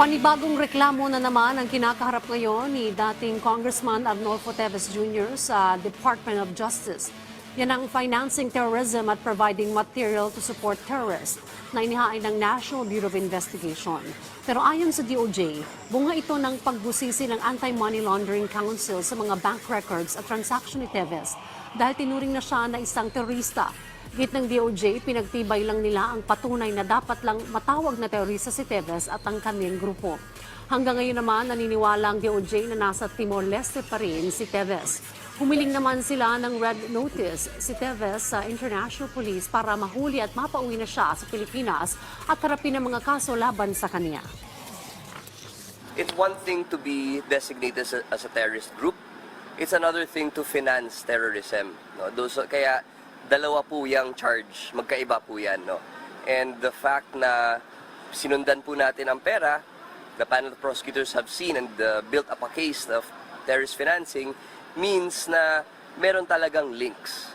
Panibagong reklamo na naman ang kinakaharap ngayon ni dating Congressman Arnolfo Teves Jr. sa Department of Justice. Yan ang financing terrorism at providing material to support terrorists na inihain ng National Bureau of Investigation. Pero ayon sa DOJ, bunga ito ng pagbusisi ng Anti-Money Laundering Council sa mga bank records at transaction ni Teves dahil tinuring na siya na isang terorista Git ng DOJ, pinagtibay lang nila ang patunay na dapat lang matawag na terorista si Teves at ang kanyang grupo. Hanggang ngayon naman, naniniwala ang DOJ na nasa Timor-Leste pa rin si Teves. Humiling naman sila ng red notice si Teves sa International Police para mahuli at mapauwi na siya sa Pilipinas at harapin ang mga kaso laban sa kanya. it's one thing to be designated as a, as a terrorist group. It's another thing to finance terrorism. No? Those, kaya dalawa po yung charge, magkaiba po yan. No? And the fact na sinundan po natin ang pera, the panel of prosecutors have seen and uh, built up a case of terrorist financing means na meron talagang links